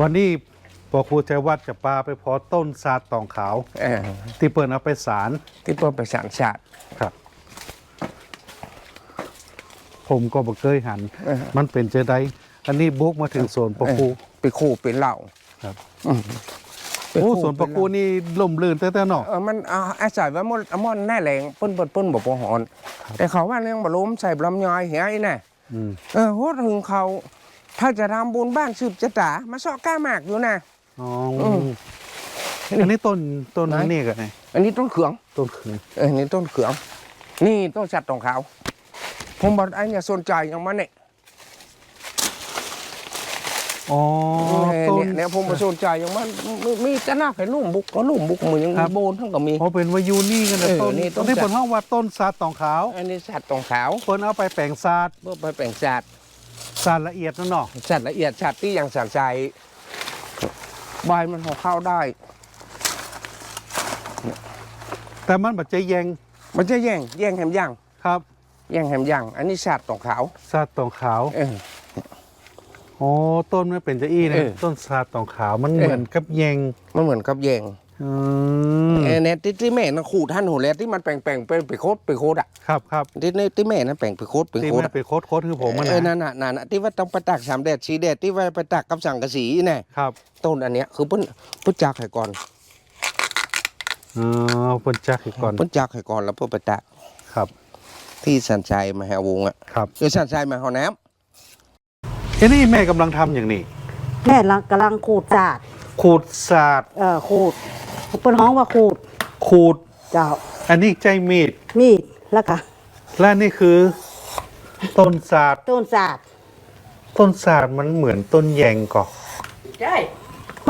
วันนี้ปอครูใจวัดจะปาไปเพอต้นซาตองขาว เออที่เปิดเอาไปสารที่เพิ่นไปสั่งชาติ ครับ ผมก็บ่เคยหัน เออ มันเป็นเจไดอันนี้บุกมาถึงสวนปอครู ไปคู่เป็นเหล่าครับ อืมไปโอ้คู่สวนปอครูนี่ล่มลื่นแต่แต่เนาะเออมันอ่าอาศัยว่ามอนมอนแน่แรงเปิ้นเปิ้นเปิ้นบ่พอหอน แต่เขาว่าเรื่องบ่ล้มใส่ลำยอยเหียอีแน่อืม เออโหถึงเขา ถ้าจะทำบุญบ้านสืบจะตามาเซาะก้าหมากอยู่นะ อ๋ออืมอันนี้ต้นต้นไหน นี่กันไงอันนี้ต้นเขืองต้นขืนเออนี่ต้นเขือง นี่ต้นสัตว์ของเขาผมบอกไอ้เนี่ยสนใจอย่างมันเนี่ยอ๋อเนี่ยต้น เนี่ยเนี่ยผมมาสนใจอย่างมันมีมีแต่หน้าไข่ลุ่มบุกก็ลุ่มบุกมือยังครับโบนทั้งก็มี อ๋อเป็นวายูนี่กันนะเออต้นนี่ต้ต้นนที่จัดเปิดห้องว่าต้นซาตองขาวอันนี้สัตว์ของขาวเปิดเอาไปแปลงซาดเพื่อไปแปลงสัตว์ ซาดละเอียดนั่นเนาะสัตว์ละเอียดสัตว์ที่ยังสันใจใบมันห่อข้าวได้ แต่มันบัดใจแยงมันจะแย่งแย่งแหมย่างครับแย่งแหมย่าง อันนี้สัตว์ของขาวซาดตองขาวเออ อ๋อต้นมันเป็นจะอี้นะเออต้นซาตองขาวมันเออ เหมือนกับแยงมันเหมือนกับแย่ง อืมเออเนี่ยที่ที่แม่นะขู่ท่านหัวแล้วที่มันแปลงแปลงเป็นไปโคตรไปโคตรอะครับครับที่นี่ที่แม่นะแปลงไปโคตรไปที่โคตมัรนเป็นโคตรโคตรคือผมมันเออนะนั่นน่ะนั่นน่ะที่ว่าต้องไปตักสามแดดสีแดดที่ว่าไปตักกับสังกะสีเนี่ยครับต้นอันเนี้ยคือเพิ่นเพิ่นจักให้ก่อนอ๋อเพิ่นจักอีกก่อนเพิ่นจักให้ก่อนแล้วเพิ่นไปตักครับที่สันชัยมหาวงศ์อะครับคือสันชัยมหาน้เอ้นี่แม่กำลังทำอย่างนี้แม่กำลังขูดจาดขูดศาสตร์เอ่อขูด เปิ้นฮ้องว่าขูดขูด เจ้า อันนี้ใจมีด มีดแล้วก็และนี่คือต้นศาสตร์ต้นจาดต้นศาสตร์มันเหมือนต้นแยงก่อ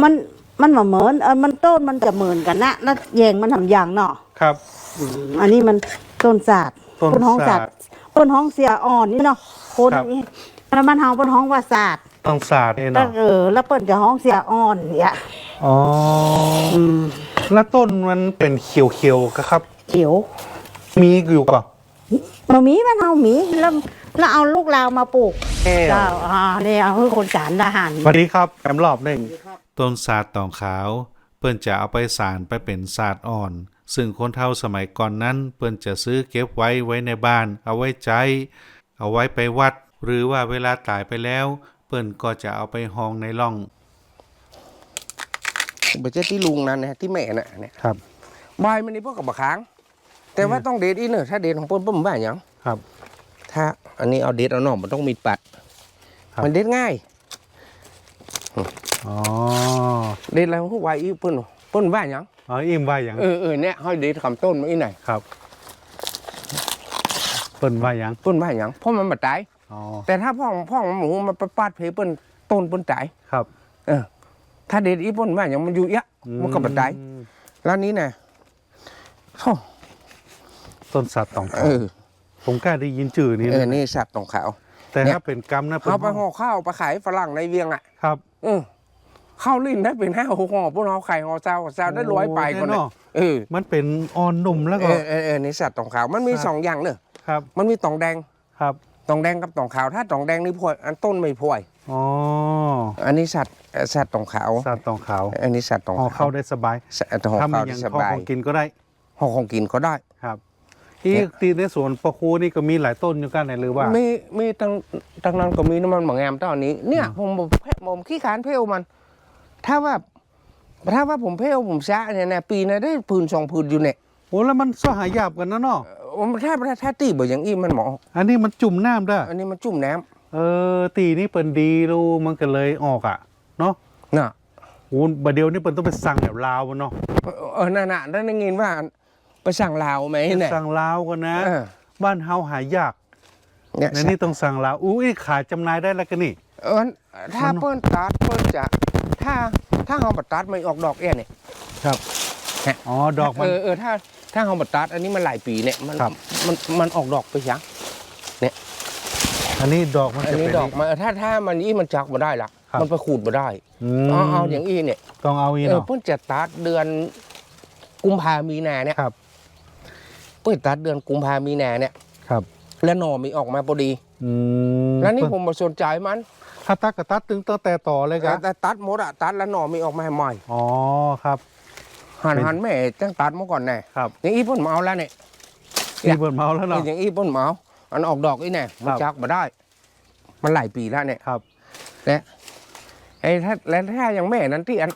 มันมันมาเหมือนเออมันต้นมันจะเหมือนกันนะแล้วแยงมันทำอย่างเนาะครับ อันนี้มันต้นจาดต้นเปิ้นฮ้องจาจาดดเปิ้นฮ้องเสียอ่อนนี่เนาะคนครับนี้แล้วมันเฮาเปิ้นฮ้องว่าจาดต้นศาสตร์นี่แล้วเนาะเออแล้วเปิ้นจะฮ้องเสียอ่อนเนี่ยอ๋ออืม แล้วต้นมันเป็นเขียวๆครับ เขียว มีอยู่ก่อมามีมันเฮามีแล้วแล้วเอาลูกลาวมาปลูกแก้วเจ้าอ่าเนี่ยเอาให้คนจานทหารสวัสดีครับแอมรอบหนึ่งต้นศาสตร์ตองขาว เปิ้นจะเอาไปสารไปเป็นศาสตร์อ่อน ซึ่งคนเฒ่าสมัยก่อนนั้น เปิ้นจะซื้อเก็บไว้ไว้ในบ้าน เอาไว้ใจเอาไว้ไปวัด หรือว่าเวลาตายไปแล้ว เปิ้นก็จะเอาไปห้องในร่องำบ่ใช่ที่ลุงนั่นนะที่แม่น่ะเนี่ยครับใบมันนี่พวกกับบะค้าง แต่ว่าต้องเด็ดอีกเนอะถ้าเด็ดของเปิ้นเปิ้นบ่ว่าหยังครับ ถ้าอันนี้เอาเด็ดเอาหน่อมันต้องมีปัด ครับ มันเด็ดง่าย อ๋อเด็ดแล้วหัวไว้อีเปิ้นเปิ้นว่าหยังอ๋ออิ่มว่าอย่างเออเออเนี่ยเฮาเด็ดคำต้นมาอีไหนครับเปิ้นว่าอย่างเปิ้นว่าหยังเพราะมันบ่ตาย อ๋อแต่ถ้าพ่องพ่องหมูมันไปปาดเพเปิ้นต้นเปิ้นตาย ครับ เออ ถ้าเด็ดอีเปิ้นว่าหยังมันอยู่ยะมันก็บ่ตายอืมแล้วนี้น่ะโอ้ต้นสัตว์ตองขาเอวอผมกล้าได้ยินชื่อนี้เออนะนี่สัตว์ของขาว แต่เนี่ย ถ้าเป็นกรรมนะเอาไปห่อข้าวไปขายฝรั่งในเวียงอะครับ เออข้าวลิ้นได้เป็นห้าหกห่อพวกเราไข่ห่อเจ้าเจ้าได้ร้อยไปก่อนโอ้เลยแเาะเออมันเป็นอ่อนนุ่มแล้วเอก็อเออเออนี่สัตว์ตองขาวมันมีครับสองอย่างเนอะครับมันมีตองแดงครับตองแดงกับตองขาว ถ้าตองแดงนี่พวยอันต้นไม่พวย อ๋ออันนี้สัตว์เอ่อสัตว์ตองขาวสัตว์ตองขาว อันนี้สัตว์ตองห่อขาเข้าวได้สบายสัตว์ห่อถ้ามัข้านวยัได้งสห่อบายของกินก็ได้ห่อของกินเขาได้ครับอีเนี่กยตีในสวนปะคูนี่ก็มีหลายต้นอยู่กันไหนหรือว่ามีมีตั้งตั้งนั้นก็มีน้ำมันบางแงมตอนนี้เนี่ยผมผมผมขี้ขานเพลมัน ถ้าว่าถ้าว่าผมเพลผมซะเนี่ยนะปีนะได้พื้นสองพื้นอยู่เนี่ยโอ้แล้วมันสหายาบกันนะเนาะเออถ้าถ้าถ้าตีบ่อย่างอี้มันหมออันนี้มันจุ่มน้ำได้อันนี้มันจุ่มน้ เออ ตีนี่เปินดีรู้มันก็เลยออกอะ เนาะำน่ะโอ้บดเดียวนี่เปินต้องไปสั่งแบบลาวมันเนาะเออเออน่ะน่ะได้ยินว่าไปสั่งลาวไหมเนี่ยสั่งลาวกันนะ เออบ้านเฮาหายากเนี่ยในนี่ต้องสั่งลาวอุ้ยขายจำหน่ายได้แล้วกันนี่ เออถ้าเปิ้นตัดเปิ้นจะถ้าถ้าเฮาบ่ตัดไม่ออกดอกเอี้ยเนี่ย ครับฮะ อ๋อดอกมัน เออเออถ้าถ้าเฮาบ่ตัดอันนี้มันหลายปีเนี่ยมันครับ มันมันออกดอกไปยัง อันนี้ดอกมันอันจะนี้เป็น ดอกมันถ้าถ้ามันอี้มันจักบ่ได้ละครับ มันไปขูดบ่ได้อืมเอาเอาอย่างอี้เนี่ยต้องเอาอีเออเนาะเพิ่นจะตัดเดือนกุมภามีนาเนี่ยครับเพิ่นตัดเดือนกุมภามีนาเนี่ย ครับแล้วหน่อมีออกมาพอดี อืมแล้วนี่ผมมาสนใจมันถ้าตัดก็ตัดตึงตั้งแต่ต่อเลยครับแต่ตัดหมดอะตัดแล้วหน่อมีออกมาให้ใหม่อ๋อครับหันเป็นหันแม่ตั้งตัดมาก่อนแน่ครับ อย่างอีพ่นเมาแล้วเนี่ยนี่เบิร์เมาแล้วเนาะอย่างอีพ่นเมา อันออกดอกอีแน่มันครับจักมาได้ มันหลายปีแล้วเนี่ยครับไอ้ถ้าแล้วถ้าอย่างแม่นั้นที่อัน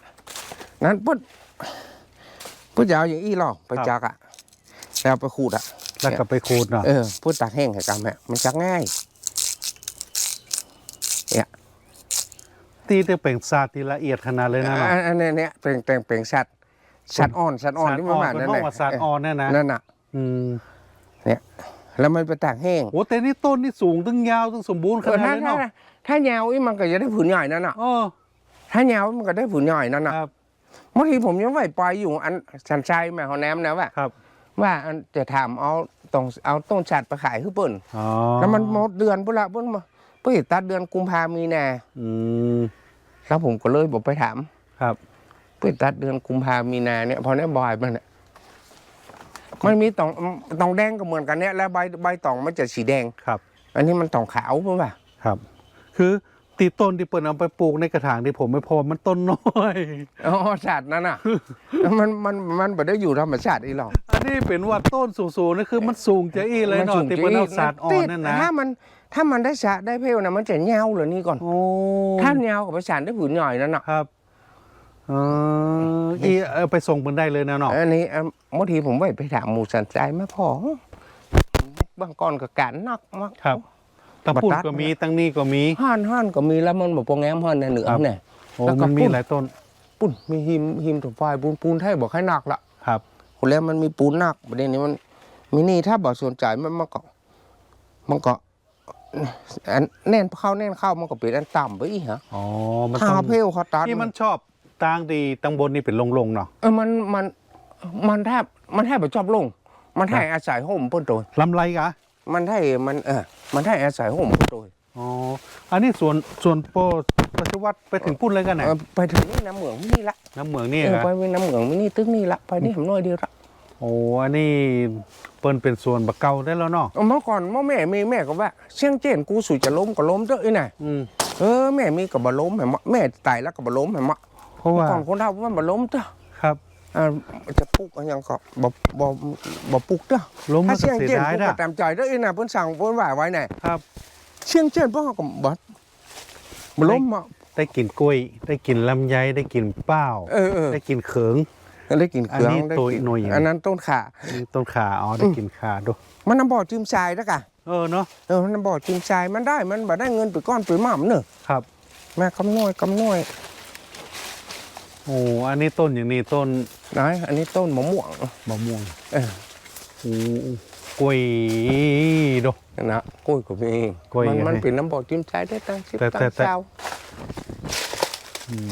นั้นปุ๊บปุ๊บจะเอาอย่างอี้หรอไปจักอะแล้วไปขูดอะแล้วก็ไปขูดเนาะเออพูดตากแห้งให้กันแม่มันจักง่ายตีจะเปล่งศาสตร์ที่ละเอียดขนาดเลยนะเนาะอันอันเนี้ยเนี่ยเป็นแต่งเป็นสัตว์สัตว์อ่อนสัตว์อ่อนศาสตที่ร์มันอ่อมานเป็นนั่นห้อแหงละว่าศาสตร์อ่อนเนี่ยนะนั่นน่ะอืม แล้วมันไปตากแห้งโอ้แต่นี่ต้นนี่สูงตึงยาวตึงสมบูรณ์ขเออนาดถ้าเลยถ้าเนาะถ้าแนวอีมันก็จะได้ผืนใหญ่นั่นน่ะเออถ้าแนวมันก็ได้ผืนใหญ่นั่นน่ะครับบางทีผมยังไหวไปอยู่อันสันชัยแม่เขาแนมนะว่าครับว่าอันจะถามเอาต้องเอาต้นฉัดไปขายคือเปิ้นอ๋อแล้วมันหมดเดือนพุ่นละเปิ้นมาเปิ้นตัดเดือนกุมภามีนาอืมแล้วผมก็เลยบอกไปถามครับเปิ้นตัดเดือนกุมภามีนาเนี่ยพอเนี่ยบอยมันเนี่ย มันมีตองตองแดงก็เหมือนกันเนี่ยแล้วใบใบตองมันจะสีแดงครับ อันนี้มันตองขาวพุ่นป่ะครับ คือตีต้นที่เปิดเอาไปปลูกในกระถางที่ผมไม่พอมันต้นน้อยอ๋อสัตว์นั่นน่ะ มันมันมันบ่ได้อยู่ธรรมชาติอีหรอกอันนี้เป็นว่าต้นสูงๆนี่คือมันสูงจะอี้เลยมันเนาะสูงที่เป็นเอาศาสตร์อ่อนติดนั่นนะถ้ามันถ้ามันได้สระได้เพลนะมันจะเงาเหรือนี่ก่อนโอ้ถ้าเงากับประสานได้ผืนหน่อยนั่นน่ะครับ เอออีเอาไปส่งมันได้เลยนะเนาะอันนี้อะบางทีผมไปไปถามหมูสันใจมาพอบางก้อนก็การนักมาก ครับตั้งพูดบัดตัดก็มีตั้งนี่ก็มีห้านห้านก็มีแล้วมันบอกโปรแงมห้านในเหนือครับเนี่ยโอ้แล้วก็มันมีปุ้นหลายต้นปุ้นมีหิมหิมถูกไฟปูนปูนไทยบอกให้หนักละครับคนแล้วมันมีปูนหนักประเด็นนี้มันมีนี่ถ้าบอกสนใจมันมันก็มันก็อันแน่นเข้าแน่นเข้ามันก็เป็นอันต่ำไปอีกฮะอ๋อมันข้าต้องเพลเขาตัดที่มันชอบ ตางดีตังบนนี่เป็นลงๆเนาะเออมันมันมันแทบมันแทบจะชอบลง มันแทบอาศัยห่มเพิ่นโดยลำไรกะมันแทบมันเออมันแทบอาศัยห่มเพิ่นโดยอ๋ออันนี้ส่วนส่วนโปปัจจุบันไปถึงพุ่นเลยกันไหนไปถึงนี่น้ำเหมืองนี่ละน้ำเหมืองนี่ครับไปน้ำเหมืองนี่ตึกนี่ละไปนี่ผมน้อยเดียวละโอ้อันนี้เปิ้นเป็นส่วนบักเก่าได้แล้วเนาะเมื่อก่อนเมื่อแม่มีแม่ก็ว่าเชียงเจนกูสุจะล้มก็ล้มเด้อไอ้น่ะเออแม่มีก็บ่ล้มแมะแม่ตายแล้วก็บ่ล้มแหมะ เพราะว่าก่อนคนเฒ่าว่าบ่ล้มเด้อครับอ่าจะปลุกอันยังก็บ่บ่บ่ปลุกเด้อล้มมัถ้านก็เชียงเสียเจนดายกูนะก็ตามใจเด้อไอ้น่ะเพิ่นสั่งเพิ่นว่าไว้น่ะครับ เชียงเจนเพิ่นก็บ่บ่ล้มอะได้กินกล้วย ได้กินลำไยได้กินเป้าเออเออได้กินเขิงได้กินเครื่องอันนี้ได้ตัวกินหน่วยอย่างอันนั้นต้นขานี่ต้นขาอ๋อได้กินขาด้วยมันน้ำบ่อจิ้มทรายแล้วกะเออเนาะเออมันน้ำบ่อจิ้มทรายมันได้มันบ่ได้เงินไปก้อนไปหม่ำเนอะครับ แม่กำน้อยกำน้อย โอ้อันนี้ต้นอย่างนี้ต้นนะอันนี้ต้นมะม่วงมะม่วงเออโอ้กล้วยดอกนะกล้วยก็มีกล้วยมันมันไงเป็นน้ำบ่อจิ้มทรายได้ตั้งสิบแต่ตั้แต่งแต่เช้า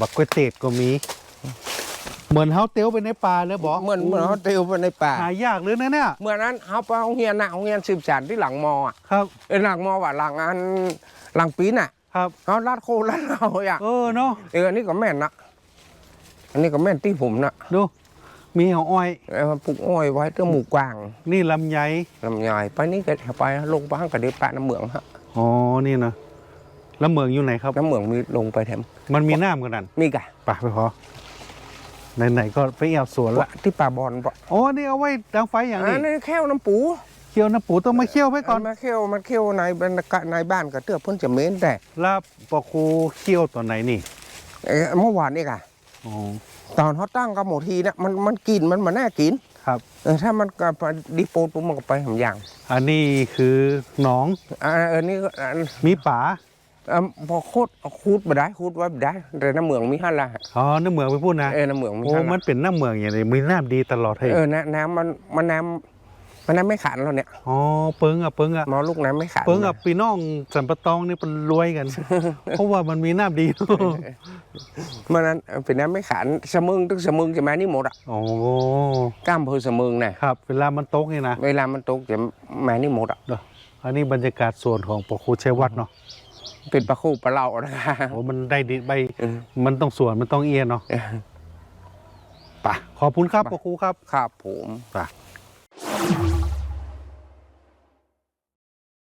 บักกล้วยเตดก็มี เหมือนเฮาเตี้ยวไปในป่าเลยบอกเหมือนเหมือนเขาเตียวไปในป่าหายากเลยนะเนี่ยเมื่อนั้นเขาไปโรงเรียนน่ะโรงเรียนสืบสานที่หลังมออะครับเออหลังมอว่าหลังอันหลังปีน่ะ ครับเขาลาดโคลาดเราอะเออเนาะเอออันนี้ก็แม่นนะ อันนี้ก็แม่นที่ผมน่ะดู มีเหาอ้อยเออปลูกอ้อยไว้เตื้อหมู่กวางนี่ลำไยลำไยไปนี่ก็ไปลงไปข้างกระเดียปะน้ำเหมืองฮะอ๋อนี่นะแล้วเหมืองอยู่ไหนครับ น้ำเหมืองมีลงไปแถมมันมีน้ำกันนั่นมีกะไปไปพอไหนๆก็ไปแอบสวนวะละที่ป่าบอนปะอ๋อนี่เอาไว้ดังไฟอย่างอันี้นนี้แค่วน้ำปูเคี่ยวน้ำปูต้องมาเคี่ยวไว้ก่อนมาเคี่ยวมันเคี่ยวในบรรยากาศในบ้านก็เตื้อเพิ่นจะเหม็นแต่ลาบปอคูเคี่ยวตอนไหนนี่เอ่อเมื่อวานนี่กะ อ๋อตอนเขาตั้งกับหมูทีเนี่ยมันมันกินมันมันน่ากินครับเออถ้ามันก็ไปดิโปปุ๊บมันก็ไปทำอย่าง อันนี้คือหนองอ่าเออนี่ก็อันมีป่าเอ่อพอโคตรคูดไปได้คูดไว้บ่ได้แต่น้ำเหมืองมีห้าละอ๋อน้ำเหมืองไปพูดนะเออน้ำเหมืองมีโอ้ห้ามัละนเป็นน้ำเหมืองอย่างไรมีน้ำดีตลอดเฮ้ยเออน้ำน้ำมันมันน้ำ มันน้ำไม่ขันแล้วเนี่ยอ๋อเปิงอะเปิงอะมอลูกน้ำไม่ขันเปิงอะปีน้องสันปะตองนี่เป็นรวยกัน เพราะว่ามันมีน้ำดีมันนั้นเป็นน้ำไม่ขันสมึงตึกสมึงจะมานี่หมดอะโอ้กล้ามเพอสมึงน่ะครับ เวลามันตกนี่นะเวลามันตกจะมานี่หมดอะเด้ออันนี้บรรยากาศส่วนของปอคูชัยวัดเนาะเป็นปลาคู่ปลาเหล่านะคะโอ้มันได้ดีใบเออมันต้องส่วนมันต้องเอียนเนาะปะขอบคุณครับปอคูครับ ครับผมปะ